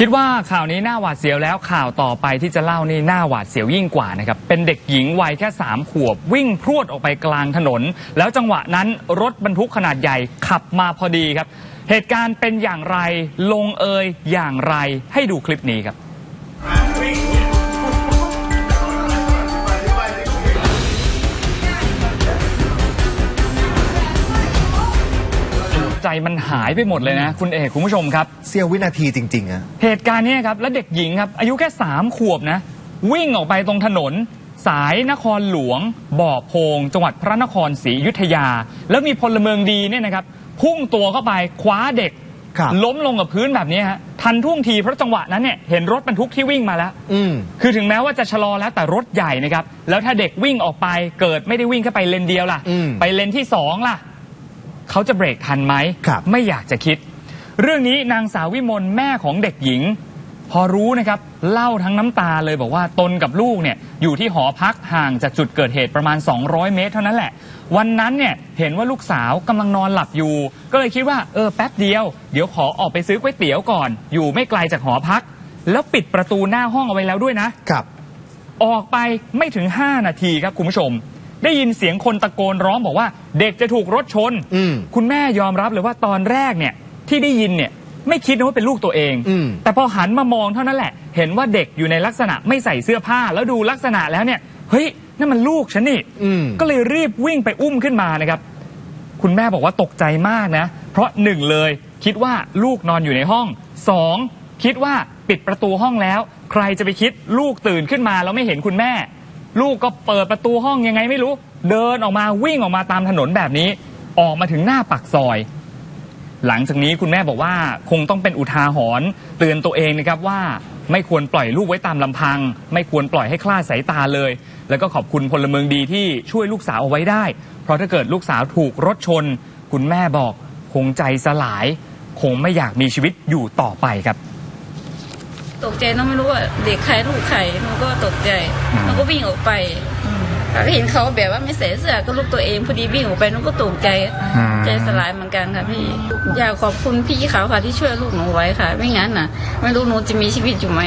คิดว่าข่าวนี้น่าหวาดเสียวแล้วข่าวต่อไปที่จะเล่านี่น่าหวาดเสียวยิ่งกว่านะครับเป็นเด็กหญิงวัยแค่สามขวบวิ่งพรวดออกไปกลางถนน แล้วจังหวะนั้นรถบรรทุกขนาดใหญ่ขับมาพอดีครับ เหตุการณ์เป็นอย่างไรลงเอยอย่างไรให้ดูคลิปนี้ครับ มันหายไปหมดเลยนะ คุณเอกคุณผู้ชมครับ เสี้ยววินาทีจริงๆอะเหตุการณ์เนี้ยครับแล้วเด็กหญิงครับ อายุแค่สามขวบนะ วิ่งออกไปตรงถนน สายนครหลวง บ่อโพง จังหวัดพระนครศรีอยุธยา แล้วมีพลเมืองดีเนี่ยนะครับพุ่งตัวเข้าไปคว้าเด็ก ครับ ล้มลงกับพื้นแบบนี้ฮะทันท่วงทีเพราะจังหวะนั้นเนี่ยเห็นรถบรรทุกที่วิ่งมาแล้ว อืม คือถึงแม้ว่าจะชะลอแล้วแต่รถใหญ่นะครับ แล้วถ้าเด็กวิ่งออกไปเกิดไม่ได้วิ่งแค่ไปเลนเดียวล่ะ อืมไปเลนที่สองล่ะ เขาจะเบรกทันไหมครับไม่อยากจะคิด เรื่องนี้นางสาววิมลแม่ของเด็กหญิง พอรู้นะครับเล่าทั้งน้ำตาเลยบอกว่าตนกับลูกเนี่ยอยู่ที่หอพักห่างจากจุดเกิดเหตุประมาณ 200 เมตรเท่านั้นแหละ วันนั้นเนี่ยเห็นว่าลูกสาวกำลังนอนหลับอยู่ ก็เลยคิดว่าเออแป๊บเดียว เดี๋ยวขอออกไปซื้อก๋วยเตี๋ยวก่อน อยู่ไม่ไกลจากหอพัก แล้วปิดประตูหน้าห้องเอาไว้แล้วด้วยนะครับ ออกไปไม่ถึง 5 นาทีครับคุณผู้ชม ได้ยินเสียงคนตะโกนร้องบอกว่า เด็กจะถูกรถชน อืม คุณแม่ยอมรับเลยว่าตอนแรกเนี่ยที่ได้ยินเนี่ยไม่คิดนะว่าเป็นลูกตัวเอง อืม แต่พอหันมามองเท่านั้นแหละ เห็นว่าเด็กอยู่ในลักษณะไม่ใส่เสื้อผ้า แล้วดูลักษณะแล้วเนี่ยเฮ้ยนั่นมันลูกฉันนี่ อืม ก็เลยรีบวิ่งไปอุ้มขึ้นมานะครับ คุณแม่บอกว่าตกใจมากนะ เพราะหนึ่งเลยคิดว่าลูกนอนอยู่ในห้องสองคิดว่าปิดประตูห้องแล้ว ใครจะไปคิดลูกตื่นขึ้นมาแล้วไม่เห็นคุณแม่ ลูกก็เปิดประตูห้องยังไงไม่รู้ เดินออกมาวิ่งออกมาตามถนนแบบนี้ ออกมาถึงหน้าปากซอย หลังจากนี้คุณแม่บอกว่าคงต้องเป็นอุทาหรณ์เตือนตัวเองนะครับว่าไม่ควรปล่อยลูกไว้ตามลำพัง ไม่ควรปล่อยให้คลาดสายตาเลย แล้วก็ขอบคุณพลเมืองดีที่ช่วยลูกสาวเอาไว้ได้ เพราะถ้าเกิดลูกสาวถูกรถชน คุณแม่บอกคงใจสลาย คงไม่อยากมีชีวิตอยู่ต่อไปครับ ตกใจเนอะไม่รู้ว่าเด็กใครลูกใครหนูก็ตกใจอืมหนูก็วิ่งออกไปค่ะก็เห็นเขาแบบว่าไม่ใส่เสื้อก็ลูกตัวเองพอดีวิ่งออกไปหนูก็ตกใจใจสลายเหมือนกันค่ะพี่อยากขอบคุณพี่เขาค่ะที่ช่วยลูกหนูไว้ค่ะ ไม่งั้นน่ะ ไม่รู้หนูจะมีชีวิตอยู่ไหม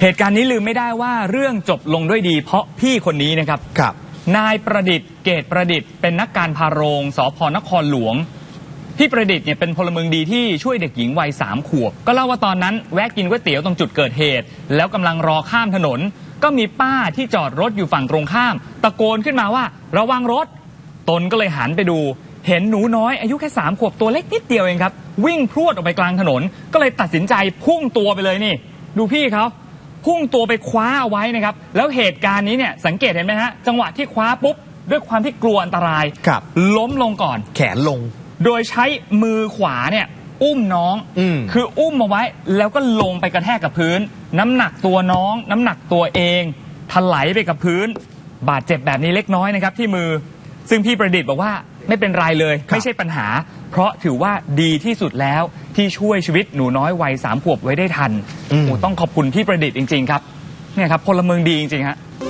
เหตุการณ์นี้ลืมไม่ได้ว่าเรื่องจบลงด้วยดี เพราะพี่คนนี้นะครับครับ นายประดิษฐ์เกตประดิษฐ์เป็นนักการพาโรงสพนครหลวง พี่ประดิษฐ์เนี่ยเป็นพลเมืองดีที่ช่วยเด็กหญิงวัยสามขวบ ก็เล่าว่าตอนนั้นแวะกินก๋วยเตี๋ยวตรงจุดเกิดเหตุ แล้วกำลังรอข้ามถนน ก็มีป้าที่จอดรถอยู่ฝั่งตรงข้าม ตะโกนขึ้นมาว่า ระวังรถ ตนก็เลยหันไปดู เห็นหนูน้อยอายุแค่สามขวบตัวเล็กนิดเดียวเองครับ วิ่งพรวดออกไปกลางถนน ก็เลยตัดสินใจพุ่งตัวไปเลยนี่ ดูพี่เขาพุ่งตัวไปคว้าเอาไว้นะครับ แล้วเหตุการณ์นี้เนี่ยสังเกตเห็นไหมฮะจังหวะที่คว้าปุ๊บด้วยความที่กลัวอันตรายครับล้มลงก่อน แขนลง โดยใช้มือขวาเนี่ยอุ้มน้องอืม คืออุ้มมาไว้แล้วก็ลงไปกระแทกกับพื้น น้ำหนักตัวน้อง น้ำหนักตัวเองถลายไปกับพื้น บาดเจ็บแบบนี้เล็กน้อยนะครับที่มือ ซึ่งพี่ประดิษฐ์บอกว่าไม่เป็นไรเลยครับไม่ใช่ปัญหา เพราะถือว่าดีที่สุดแล้วที่ช่วยชีวิตหนูน้อยวัยสามขวบไว้ได้ทันโอ้ต้องขอบคุณพี่ประดิษฐ์จริง ๆ ครับเนี่ยครับพลเมืองดีจริงๆฮะ「